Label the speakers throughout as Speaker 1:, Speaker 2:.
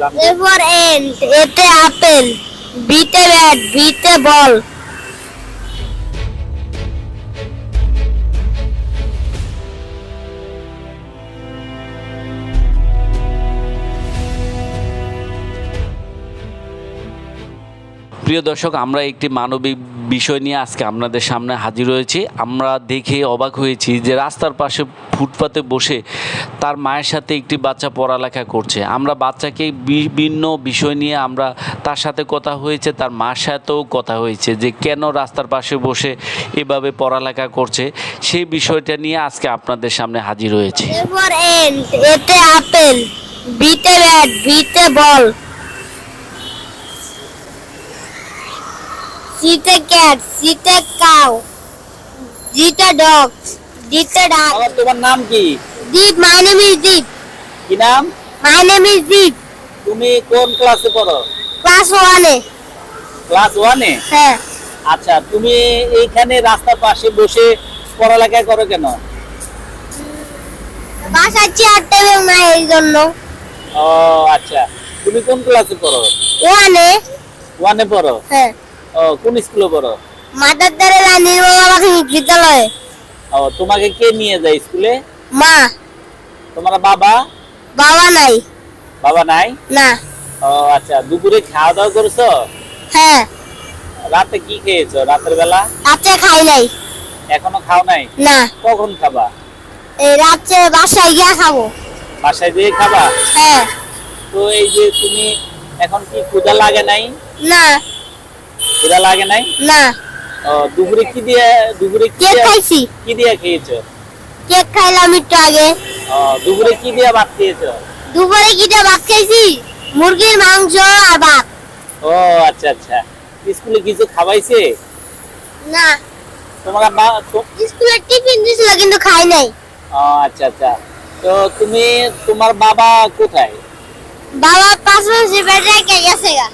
Speaker 1: জানব
Speaker 2: for and এতে apple বিতে ব্যাট বিতে বল।
Speaker 3: প্রিয় দর্শক, আমরা একটি মানবিক বিষয় নিয়ে আজকে আপনাদের সামনে হাজির হয়েছি। আমরা দেখে অবাক হয়েছি যে রাস্তার পাশে ফুটপাতে বসে তার মায়ের সাথে একটি বাচ্চা পড়ালেখা করছে। আমরা বাচ্চাকে বিভিন্ন বিষয় নিয়ে আমরা তার সাথে কথা হয়েছে, তার মার সাথেও কথা হয়েছে যে কেন রাস্তার পাশে বসে এভাবে পড়ালেখা করছে। সেই বিষয়টা নিয়ে আজকে আপনাদের সামনে হাজির হয়েছি।
Speaker 2: এতে আপেল বিতে ব্যাট বিতে বল। সিতে ক্যাট সিতে কাউ জিতে ডগ জিতে ডাক
Speaker 1: বাবা তোমার নাম কি?
Speaker 2: Deep my name is Deep.
Speaker 1: কি নাম?
Speaker 2: My name is Deep.
Speaker 1: তুমি কোন ক্লাসে পড়ো?
Speaker 2: ক্লাস ওয়ানে।
Speaker 1: ক্লাস ওয়ানে?
Speaker 2: হ্যাঁ।
Speaker 1: আচ্ছা তুমি এইখানে রাস্তার পাশে বসে পড়ালেখা করো কেন?
Speaker 2: বাসার চেয়ার টেবিল নাই এই জন্য
Speaker 1: ও আচ্ছা। তুমি কোন ক্লাসে পড়ো?
Speaker 2: ওয়ানে।
Speaker 1: ওয়ানে পড়ো?
Speaker 2: হ্যাঁ।
Speaker 1: ও কোন স্কুলে পড়ো?
Speaker 2: মাদার নির্মলা প্রাথমিক বিদ্যালয়ে।
Speaker 1: ও তোমাকে কে নিয়ে যায় স্কুলে?
Speaker 2: মা।
Speaker 1: তোমার বাবা?
Speaker 2: বাবা নাই।
Speaker 1: বাবা নাই?
Speaker 2: না।
Speaker 1: ও আচ্ছা দুপুরে খাওয়া দাওয়া করেছ?
Speaker 2: হ্যাঁ।
Speaker 1: রাতে কি খেয়েছো রাতের বেলা?
Speaker 2: রাত্রে খাই নাই।
Speaker 1: এখনও খাও নাই?
Speaker 2: না।
Speaker 1: কখন খাবা?
Speaker 2: এই রাত্রে বাসায় গিয়া খাব।
Speaker 1: বাসায় দিয়ে খাবা?
Speaker 2: হ্যাঁ।
Speaker 1: তো এই যে তুমি এখন কি ক্ষুধা লাগে নাই?
Speaker 2: না।
Speaker 1: ক্ষুধা লাগে নাই?
Speaker 2: না।
Speaker 1: ও দুপুরে কি দিয়ে দুপুরে কি
Speaker 2: কেক খাইছি।
Speaker 1: কি দিয়ে খেয়েছো?
Speaker 2: কেক খাইলাম একটু আগে।
Speaker 1: ও দুপুরে কি দিয়ে ভাত খেয়েছো?
Speaker 2: দুপুরে কি দিয়ে ভাত খাইছি মুরগির মাংস আর ভাত।
Speaker 1: ও আচ্ছা আচ্ছা। স্কুলে কিছু খাওয়াইছে
Speaker 2: না।
Speaker 1: তোমার মা
Speaker 2: স্কুলে টিফিন দিছিল কিন্তু খাই নাই।
Speaker 1: ও আচ্ছা আচ্ছা। তো তুমি তোমার বাবা কোথায়?
Speaker 2: বাবা পাঁচ মাস বেড়ে গেছে গা।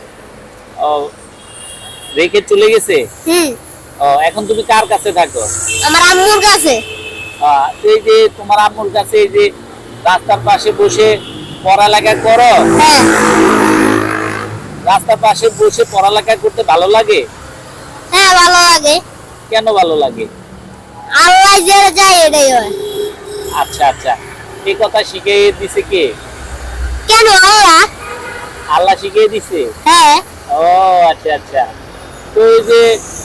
Speaker 1: ও রেখে চলে গেছে?
Speaker 2: হুম।
Speaker 1: ও এখন তুমি কার কাছে থাকো?
Speaker 2: আমার আম্মুর কাছে।
Speaker 1: এই যে তোমার আম্মুর কাছে এই যে রাস্তার পাশে বসে পড়ালেখা করো?
Speaker 2: হ্যাঁ।
Speaker 1: রাস্তার পাশে বসে পড়ালেখা করতে ভালো লাগে?
Speaker 2: হ্যাঁ ভালো লাগে।
Speaker 1: কেন ভালো লাগে?
Speaker 2: আল্লাহ যে যায় এটাই হয়।
Speaker 1: আচ্ছা আচ্ছা। এই কথা শিখিয়ে দিছে কে?
Speaker 2: কেন আল্লাহ?
Speaker 1: আল্লাহ শিখিয়ে দিছে?
Speaker 2: হ্যাঁ।
Speaker 1: ও আচ্ছা আচ্ছা। তো এই যে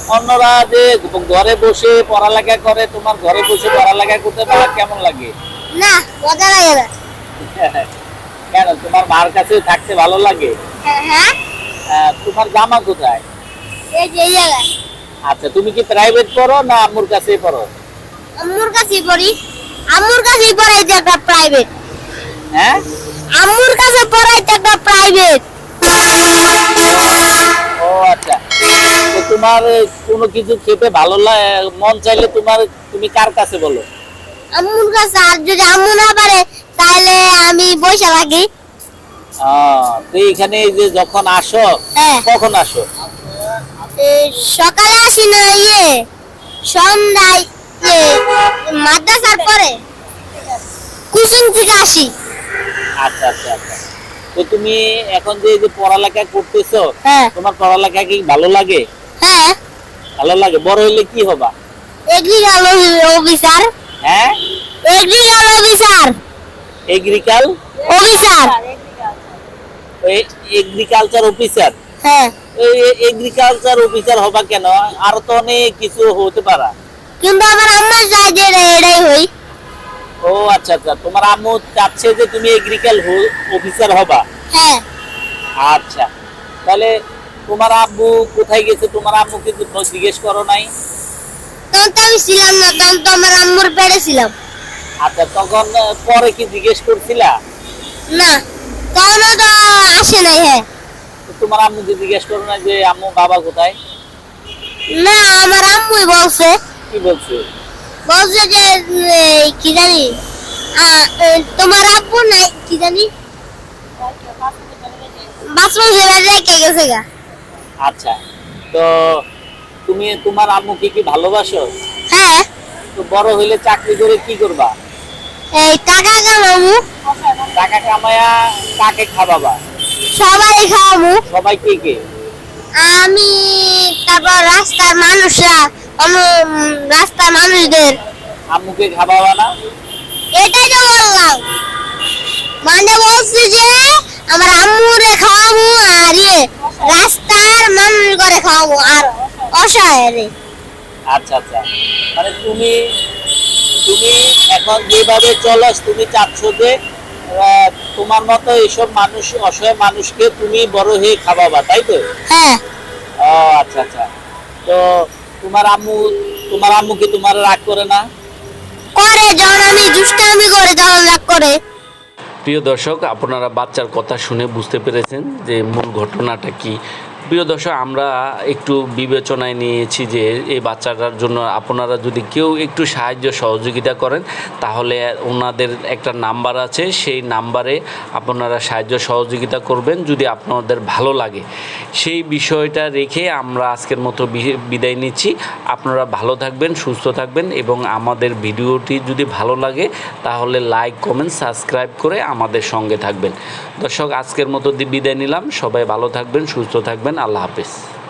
Speaker 1: অন্যরা যে ঘরে বসে পড়ালেখা করে তোমার ঘরে বসে পড়ালেখা করতে তোমার কেমন লাগে?
Speaker 2: না মজা লাগে না।
Speaker 1: কেন তোমার মার কাছে থাকতে ভালো লাগে?
Speaker 2: হ্যাঁ হ্যাঁ।
Speaker 1: তোমার জামা কোথায়?
Speaker 2: এই যে এই
Speaker 1: আচ্ছা তুমি কি প্রাইভেট পড়ো না আম্মুর কাছে পড়ো?
Speaker 2: আম্মুর কাছে পড়ি। আম্মুর কাছে পড়াইতে একটা প্রাইভেট
Speaker 1: হ্যাঁ?
Speaker 2: আম্মুর কাছে পড়াইতে একটা প্রাইভেট
Speaker 1: আচ্ছা। তোমার কোনো কিছু খেতে ভালো লাগে মন চাইলে তোমার তুমি কার কাছে বলো?
Speaker 2: আম্মুর কাছে আর যদি আম্মু না পারে তাহলে আমি বসে থাকি।
Speaker 1: আহ, তো এখানে যে যখন আসো
Speaker 2: হ্যাঁ।
Speaker 1: কখন আসো?
Speaker 2: সকালে আসি না ইয়ে সন্ধ্যায় ইয়ে মাদ্রাসার পরে। কুসুম থেকে আসি।
Speaker 1: আচ্ছা আচ্ছা আচ্ছা। তো তুমি এখন যে যে পড়ালেখা করতেছো
Speaker 2: হ্যাঁ।
Speaker 1: তোমার পড়ালেখা কি ভালো লাগে?
Speaker 2: হ্যাঁ।
Speaker 1: ভালো লাগে? বড় হইলে কি হবা?
Speaker 2: এগ্রিকাল অফিসার
Speaker 1: হ্যাঁ?
Speaker 2: Agricultural officer
Speaker 1: agricultural
Speaker 2: officer
Speaker 1: agriculture officer
Speaker 2: হ্যাঁ।
Speaker 1: এই এগ্রিকালচার অফিসার হবা কেন? আর তো অনেক কিছু হতে পারা।
Speaker 2: কিন্তু আমার আম্মা চাই যে
Speaker 1: আচ্ছা আচ্ছা তোমার আম্মু চাচ্ছে যে তুমি এগ্রিকাল অফিসার হবা।
Speaker 2: হ্যাঁ।
Speaker 1: আচ্ছা তাহলে তোমার আব্বু কোথায় গেছে? তোমার আম্মু কিন্তু জিজ্ঞেস করো নাই।
Speaker 2: তখন তো আমি ছিলাম না তখন তো আমার আম্মুর পেটে ছিলাম।
Speaker 1: আচ্ছা তখন পরে কি জিজ্ঞেস করছিলা?
Speaker 2: না তখনও তো আসে নাই হ্যাঁ।
Speaker 1: তোমার আম্মুকে জিজ্ঞেস করো না যে আম্মু বাবা কোথায়?
Speaker 2: না আমার আম্মুই বলছে।
Speaker 1: কি বলছে?
Speaker 2: বলছে যে কি জানি তোমার আব্বু নাই কি জানি? বাথরুম সেবা রেখে গেছে গা।
Speaker 1: আচ্ছা তো তুমি তোমার আম্মুকে কি ভালোবাসো?
Speaker 2: হ্যাঁ।
Speaker 1: তো বড় হইলে চাকরি করে কি করবা?
Speaker 2: এই টাকা কামামু
Speaker 1: টাকা কামায়া কাকে খাওয়াবা?
Speaker 2: সবাই খাওয়াবো।
Speaker 1: সবাই কে কে?
Speaker 2: আমি তারপর রাস্তার মানুষরা অন্য রাস্তার মানুষদের।
Speaker 1: আম্মুকে খাওয়াবা না?
Speaker 2: এটাই তো বললাম। মানে বলছি যে আমার আম্মুরে খাওয়াবো আর ইয়ে রাস্তার মানুষ করে খাওয়াবো আর অসহায়
Speaker 1: আচ্ছা আচ্ছা। মানে তুমি তুমি এখন যেভাবে চলস তুমি চাচ্ছ যে তোমার মতো এইসব মানুষ অসহায় মানুষকে তুমি বড় হয়ে খাওয়াবা তাই তো?
Speaker 2: হ্যাঁ।
Speaker 1: ও আচ্ছা আচ্ছা। তো তোমার আম্মু তোমার আম্মু কি তোমার রাগ করে না?
Speaker 2: করে যখন দুষ্টামি করে তখন রাগ করে।
Speaker 3: প্রিয় দর্শক, আপনারা বাচ্চার কথা শুনে বুঝতে পেরেছেন যে মূল ঘটনাটা কি। প্রিয় দর্শক, আমরা একটু বিবেচনায় নিয়েছি যে এই বাচ্চাটার জন্য আপনারা যদি কেউ একটু সাহায্য, সহযোগিতা করেন, তাহলে ওনাদের একটা নাম্বার আছে। সেই নাম্বারে আপনারা সাহায্য, সহযোগিতা করবেন যদি আপনাদের ভালো লাগে। সেই বিষয়টা রেখে আমরা আজকের মতো বিদায় নিচ্ছি। আপনারা ভালো থাকবেন, সুস্থ থাকবেন এবং আমাদের ভিডিওটি যদি ভালো লাগে, তাহলে লাইক, কমেন্ট, সাবস্ক্রাইব করে আমাদের সঙ্গে থাকবেন। দর্শক, আজকের মতো বিদায় নিলাম। সবাই ভালো থাকবেন, সুস্থ থাকবেন। আল্লাহ হাফেজ।